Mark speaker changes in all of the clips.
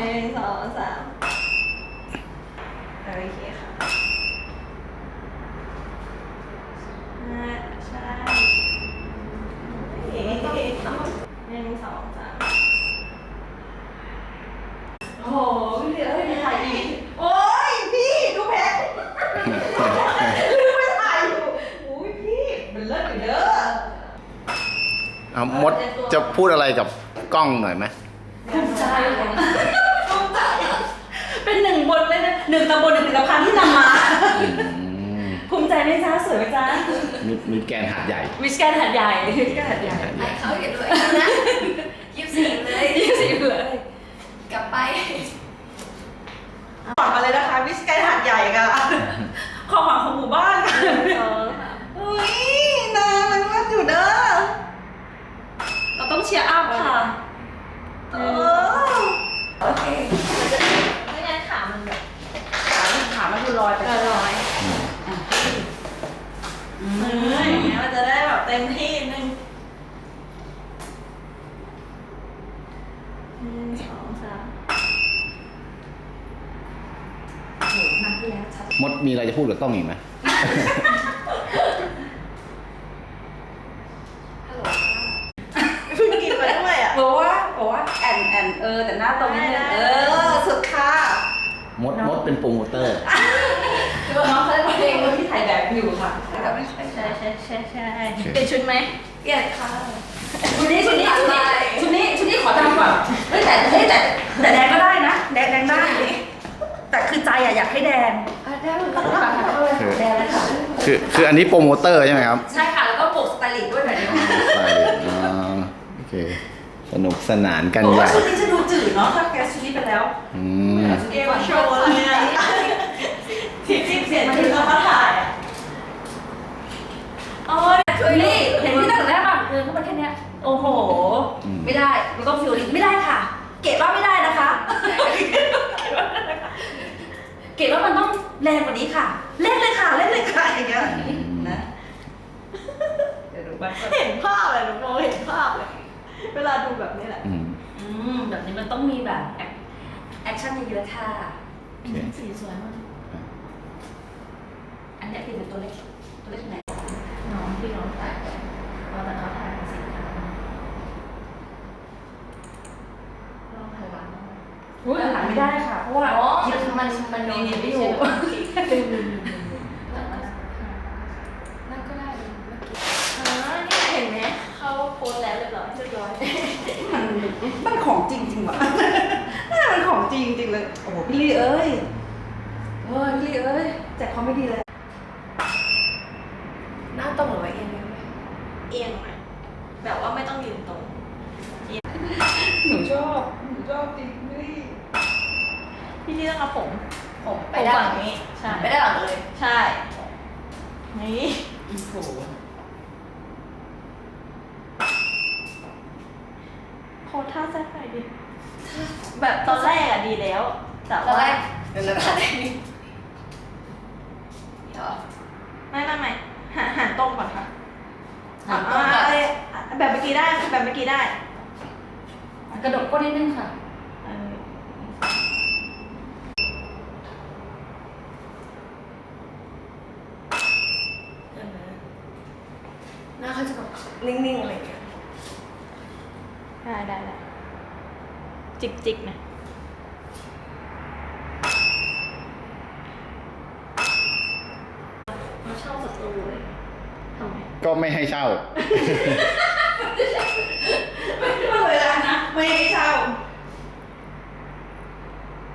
Speaker 1: นึ่งสองสามโอเคค่ะอ่าใช่เอ๊ะหนึ่งสองสามโอ้โหพี่เหลือไม่มีถ่ายอีกโอ้ยพี่ดูแพ้ลืมไปถ่ายอยู่โอ้ยพี่มันเลิศอยู่เด้อ
Speaker 2: เอามดจะพูดอะไรกับกล้องหน่อยไหม
Speaker 1: ภูมิใจภู หนึ่งตำบลหนึ่งผลิตภัณฑ์ที่นำมา
Speaker 2: อืม
Speaker 1: ภูมิใจไหมจ้าสวยไหมจ้า
Speaker 2: มีมีแกนหัดใหญ่
Speaker 1: วิสแกนหัดใหญ่วิสแกนหัดใหญ่
Speaker 2: หัดให
Speaker 3: ให้
Speaker 2: ญ่
Speaker 3: เขาเห็นด้วยนะยิบสี่เลย
Speaker 1: ยี่สิบเลย
Speaker 3: กลับไป
Speaker 1: ก่อนมาเลยนะคะวิสแกนหัดใหญ่ค่ะความหวังของหมู่บ้านค่ะอุ้ยนานมันมากอยู่เด้อเราต้องเชียร์อัพค่ะเออ
Speaker 3: โอเค
Speaker 1: ไม่งั้นขามันแบบ
Speaker 4: ขามันดูลอยไป
Speaker 1: เกินร้อยเอออย่างเงี้ยมันจะได้แบบ เต็มที่หนึ่งหนึ่งสองสาม
Speaker 3: โอ้โหนักที่แล้วชัด
Speaker 2: มดมีอะไรจะพูดกับกล้องอีกไหม
Speaker 3: ฮัลโหล
Speaker 1: เพิ่งกินไปด้วยอะ
Speaker 4: บอกว่าบอกว่าแอนแอนเออแต่หน้าตรงนี้
Speaker 1: ได้
Speaker 4: เอ
Speaker 1: ได้
Speaker 4: อสุดค่ะ
Speaker 2: มดมดเป็นโปรโมเตอร์
Speaker 3: คือว่า น้องเขาได้มา
Speaker 4: เพ
Speaker 3: เอ
Speaker 4: ลง
Speaker 3: ง
Speaker 4: ที่ถ่ายแบบอยู่ค่ะ
Speaker 3: แต่ไม่ใช่
Speaker 1: ใช่ใช่ใช่ใช่เปลี่ยนชุดไหม
Speaker 3: เกลียดค่ะ
Speaker 4: ชุดนี้ชุดนี้
Speaker 3: อะ
Speaker 4: ชุด
Speaker 3: ไร
Speaker 4: นี้ชุดนี้ชุดนี้ขอดำก่อนเฮ้ยแต่เฮ้ยแต่แต่แดงก็ได้นะแดงแดงได้ แต่คือใจอะอยากให้แดง
Speaker 3: อะได้เลยค่ะเข้าเลยค่ะแดงเลยค่ะ
Speaker 2: คือคืออันนี้โปรโมเตอร์ใช่ไหมครับ
Speaker 4: ใช่ค่ะ แล้วก็ปลูกสไตลิสต์ด้วยหน่อยนึง
Speaker 2: ใช่อ่าโอเคสนุกสนานกัน
Speaker 4: บอก
Speaker 2: ให
Speaker 4: ว่า
Speaker 2: ญ่
Speaker 4: ชุดนี้จะดูจืดเนาะถ้าแกชุดนี้ไปแล้ว
Speaker 2: อืม
Speaker 1: เอวโชว์เลยอะที่ ที่เปลี่ยนชุดแล้วมาถ่ายอะโอ้ย
Speaker 4: ช่วยนี่เห็นที่ตั้งแต่แรกป่ะเดินเข้ามาแค่เนี้ยโอ้โห
Speaker 2: อืม
Speaker 4: ไม่ได้ มันต้องฟิลลิ่งไม่ได้ค่ะ เกรดว่าไม่ได้นะคะ เกรดว่ามันต้องแรงกว่านี้ค่ะ เล่นเลยค่ะ เล่นเลยค่ะอย่างเงี้ยนะ เดี๋ยวดูบ้าง
Speaker 1: เห็นภาพเลยหนูมองเห็นภาพเลย เวลาดูแบบนี้แหละ
Speaker 2: อืม
Speaker 4: อืมแบบนี้มันต้องมีแบบแอคแอคชั่นเยอะๆค่ะ
Speaker 2: โอเค
Speaker 1: สีสวยมาก
Speaker 4: อั นเนี้ยคือตัวเล็กตัวเล็กไหน
Speaker 1: น้องที่น้องถ่ายเราแต่เขาถ่ายเป็นสีขาวลองถ่ายหลัง
Speaker 4: อุ้ยหลังไม่ได้ค่ะ เพราะว่า
Speaker 3: อ๋อ
Speaker 4: คิด
Speaker 3: มันมันมัน
Speaker 4: มี
Speaker 3: มี
Speaker 4: มี
Speaker 3: ไม่
Speaker 4: ไม่
Speaker 3: อ
Speaker 4: อยู่ยู่
Speaker 3: นั่นก็ได้เลยเมื่อกี้
Speaker 1: อ่านี่เห็นไหมเขาโพสแล้วเรียบร้อยเรียบร้อย
Speaker 4: มันมันของจริงจริงว่ะมันของจริงจริงเลย โอ้โหพี่ลี่เอ้ยเฮ้ยพี่ลี่เอ้ยแจกความไม่ดีเลย
Speaker 3: ห น้าตรงหรือว่าเอียงไหม
Speaker 1: เอียงไหมแบบว่าไม่ต้องยืนตรง
Speaker 4: หนูชอบหนูชอบจริงพี่ลี่
Speaker 1: พี่ที่ต้องเอาผม
Speaker 3: ผมไป
Speaker 1: ผม
Speaker 3: ได้
Speaker 1: ฝั่งนี้ใช่
Speaker 3: ไปได้หลังเลย
Speaker 1: ใช่นี่
Speaker 4: โอ้โห
Speaker 1: โพสท่าแซ่บไปดิแบบตอนแรกอะดีแล้ว แต่
Speaker 3: ตอน
Speaker 1: ว่า
Speaker 3: แรกเดี๋ยวเราได้นี่เดี๋ยว
Speaker 1: ไม่ไม่ไม่หันหันตรงก่อนค่ะ
Speaker 4: หันตรงก่อน
Speaker 1: อ่าเอ้ยแบบเมื่อกี้ได้แบบเมื่อกี้ได้
Speaker 4: กระดกก้นนิดนึงค่ะ
Speaker 1: เออ
Speaker 3: หน้าเขาจะแบบนิ่งๆอะไรอย่างเงี้ย
Speaker 1: ได้ได้ได้จิกจิกนะมาเช่าศัตรูเลยทำไม
Speaker 2: ก็ไม่ให้เช่า
Speaker 4: ไม่เลยนะ ไม่ให้เช่า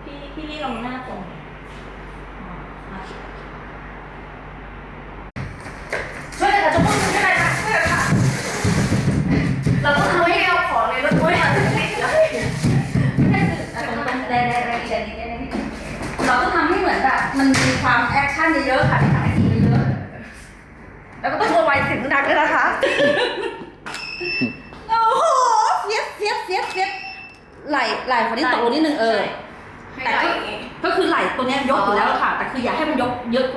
Speaker 1: พี่พี่นี่ลงหน้าตรงเลยอ๋ออะ
Speaker 4: ช่วยเลยค่ะจะพูดช่วยเลยค่ะช่วยเลยค่ะ เราต้องทำให้
Speaker 3: เอาของในรถด้วยค่ะ
Speaker 4: เราต้องทำให้เหมือนแบบมันมีความแอคชั่นเยอะๆค่ะที่ทำให้ทีเยอะๆแล้วก็ต้อง โวยวายเสียงดังด้วยนะคะ โอ้โหเฟียสเฟียสเฟียสเฟียสไหล่ไหล่คนนี้ตกลงนิดนึงเออ
Speaker 3: ให้
Speaker 4: แต่
Speaker 3: ได้
Speaker 4: ก็
Speaker 3: อย่างงี้
Speaker 4: ก็คือไหล่ตัวเนี้ยยกอยู่แล้วค่ะ แต่คืออย่าให้มันยกเยอะ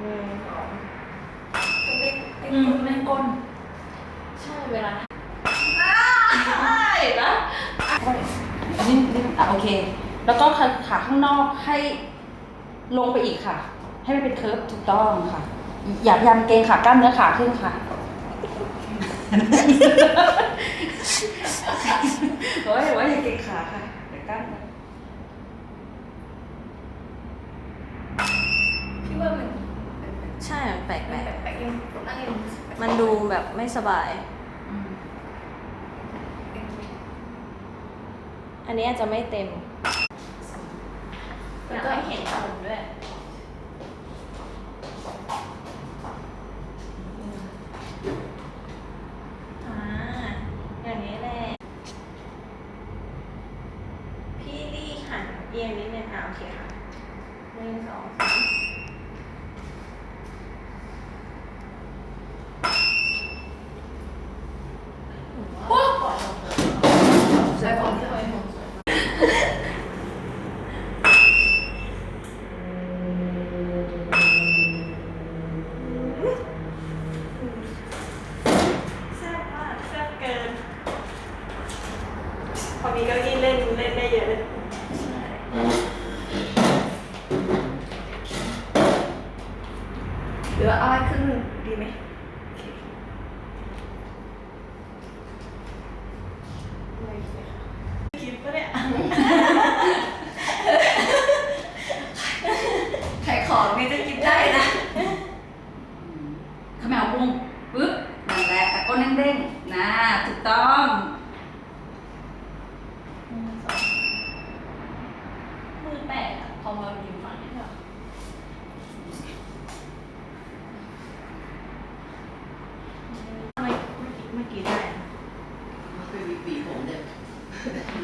Speaker 1: หนึ่งสอง
Speaker 3: ต้องได้ได้
Speaker 4: อืมแม่งก้น
Speaker 1: ใช่เวลา
Speaker 4: นี่นี่อะโอเค แล้วก็ขาขาข้างนอกให้ลงไปอีกค่ะ ให้มันเป็นเคิร์ฟถูกต้องค่ะ อย่าพยายามเกรงขากล้ามเนื้อขาขึ้นค่ะ โอ้ยโอ้ยอย่าเกรงขาค่ะเดี๋ยวกล้ามเนื้อ
Speaker 3: พี่ว่ามัน
Speaker 1: ใช่มันแปลก
Speaker 3: แปลกแปลกๆยังนั่งยังรู้สึกแปลก
Speaker 1: ๆมันดูแบบไม่สบาย
Speaker 4: อืม
Speaker 1: อันนี้อาจจะไม่เต็ม
Speaker 3: แล้
Speaker 1: แล้วว
Speaker 3: ก็
Speaker 1: ก็เห็นผมด้วย
Speaker 3: Yeah.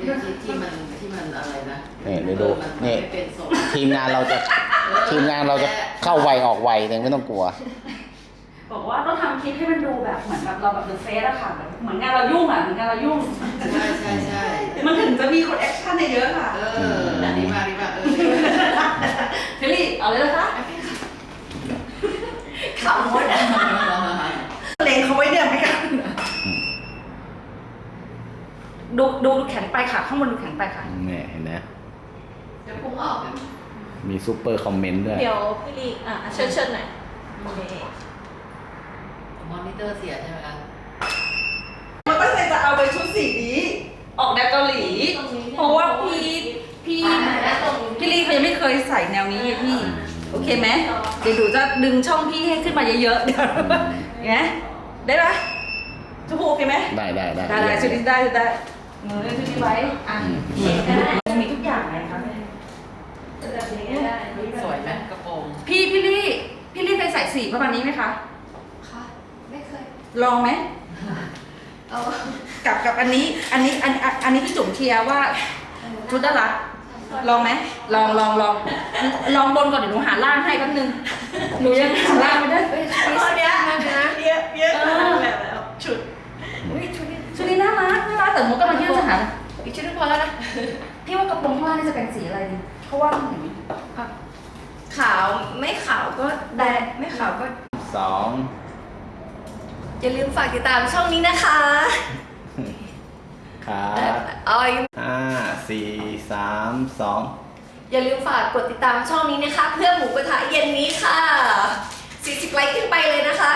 Speaker 3: ที่
Speaker 1: ที่มั
Speaker 5: นที่มันอะไรนะ
Speaker 2: นี่เดี๋ยวดู
Speaker 5: มัน
Speaker 2: นี่
Speaker 5: ไม่เป็นทรง
Speaker 2: ทีมงานเราจะทีมงานเราจะเข้าไวออกไวแต่ไม่ต้องกลัว
Speaker 4: บอกว่าต้องทำคลิปให้มันดูแบบเหมือนแบบเราแบบเดอะเฟสอะค่ะแบบเหมือนงานเรายุ่งอะเหมือนงานเรายุ่ง
Speaker 5: ใช่ใช่ใช่
Speaker 4: มันถึงจะมีคนแอคชั่นเยอะค่ะ
Speaker 5: เออดีมากดีมากเออ
Speaker 4: เทลลี่เอาเลยนะคะ
Speaker 3: ขำหมดอะ
Speaker 4: เลงเขาไว้เนี่ยไหมคะดูดูแข็ง ไปค่ะ ข้างบนดูแข็งไปค่ะ
Speaker 2: เนี่ยเห็นไหม
Speaker 5: เดี๋ยวพุงออกนะ
Speaker 2: มีซูเปอร์คอมเมนต์ด้วย
Speaker 1: เดี๋ยวพี่ลีอะเชิญเชิญหน่อยโอเค
Speaker 5: มอนิเตอร์เสียใช่ไหมคะ
Speaker 4: มันตั้งใจจะเอาไปชุดสีนี้ ออกแนวเกาหลี เพราะว่าพี่พี่พี่ลี่เขายังไม่เคยใส่แนวนี้ไงพี่ โอเคไหมเดี๋ยวดูจะดึงช่องพี่ให้ขึ้นมาเยอะๆเดี๋ยวเห็นไหมได้ไหมชมพูโอเคไหม
Speaker 2: ได้ได้ได้
Speaker 4: ได้ได้ชุดนี้ได้ชุด ได้เงยชุดนี้ไว้อะมีทุกอย่างเลยค่ะ
Speaker 1: แบบนี้ก็ได้
Speaker 5: สวยไหมกระโปรง
Speaker 4: พี่พี่ลี่พี่ลี่เคยใส่สีประมาณนี้ไหมคะ
Speaker 3: ค่ะไม่เคย
Speaker 4: ลองไหม
Speaker 3: เอา
Speaker 4: กับกับอันนี้อันนี้อันอันนี้พี่จุ๋มเชียร์ว่าชุดน่ารักลองไหมลองลองลองลองบนก่อนเดี๋ยวหนูหาล่างให้แป๊บนึงหนูยังหาล่างไม่ได้
Speaker 3: เฮ้ยชุดนี้ย ตามช่องนี้นะคะ
Speaker 2: ครับ
Speaker 3: เอา
Speaker 2: ห้าสี่สามสอง
Speaker 3: อย่าลืมฝากกดติดตามช่องนี้นะคะ เพื่อหมูกระทะเย็นนี้ค่ะ40ไลค์ขึ้นไปเลยนะคะ